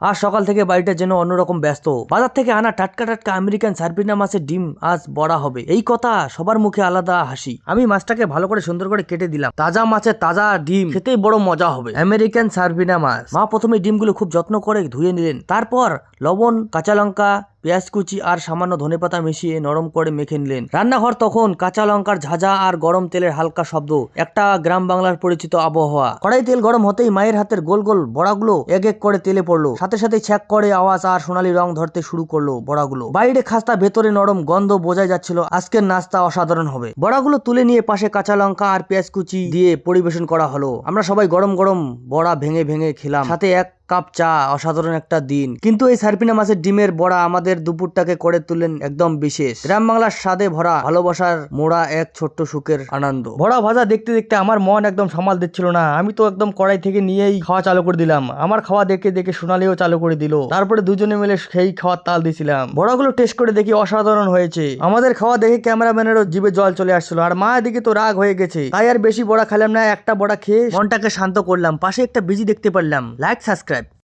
আজ সকাল থেকে বাড়িটা যেন অন্যরকম ব্যস্ত। বাজার থেকে আনা টাটকা টাটকা আমেরিকান সার্পিনা মাছের ডিম আজ বড়া হবে। এই কথা সবার মুখে আলাদা হাসি। আমি মাছটাকে ভালো করে সুন্দর করে কেটে দিলাম। তাজা মাছের তাজা ডিম খেতেই বড় মজা হবে। আমেরিকান সার্পিনা মাছ। মা প্রথমে ডিমগুলো খুব যত্ন করে ধুয়ে নিলেন। তারপর লবণ, কাঁচা লঙ্কা পেঁয়াজ কুচি আর সামান্য ধনেপাতা মিশিয়ে নরম করে মেখে নিলেন। রান্নাঘর তখন কাঁচা লঙ্কার ঝাঁঝা আর গরম তেলের হালকা শব্দ, একটা গ্রাম বাংলার পরিচিত আবহাওয়া। কড়াই তেল গরম হতেই মায়ের হাতের গোল গোল বড়াগুলো এক এক করে তেলে পড়ল। সাথে সাথে ছ্যাক করে আওয়াজ আর সোনালি রং ধরতে শুরু করল বড়াগুলো। বাইরে খাস্তা, ভেতরে নরম গন্ধ বোঝা যাচ্ছিল, আজকের নাস্তা অসাধারণ হবে। বড়াগুলো তুলে নিয়ে পাশে কাঁচা লঙ্কা আর পেঁয়াজ কুচি দিয়ে পরিবেশন করা হলো। আমরা সবাই গরম গরম বড়া ভেঙে ভেঙে খেলাম। সাথে এক কাপ চা, অসাধারণ একটা দিন। কিন্তু এই সার্পিনা মাছের ডিমের বড়া আমাদের দুপুরটাকে করে তুলেন একদম বিশেষ। গ্রাম বাংলার স্বাদে ভরা, ভালোবাসার মোড়া এক ছোট্ট সুখের আনন্দ। ভরা ভাজা দেখতে দেখতে আমার মন একদম সামাল দিচ্ছিল না। আমি তো একদম কড়াই থেকে নিয়েই খাওয়া চালু করে দিলাম। আমার খাওয়া দেখে দেখে সোনালিও চালু করে দিল। তারপরে দুজনে মিলে সেই খাওয়ার তাল দিছিলাম। বড়াগুলো টেস্ট করে দেখি অসাধারণ হয়েছে। আমাদের খাওয়া দেখে ক্যামেরাম্যানেরও জিভে জল চলে আসছিল। আর মা এদিকে তো রাগ হয়ে গেছে। তাই আর বেশি বড়া খেলাম না। একটা বড়া খেয়ে মনটাকে শান্ত করলাম। পাশে একটা বিজি দেখতে পারলাম। Like subscribe subscribe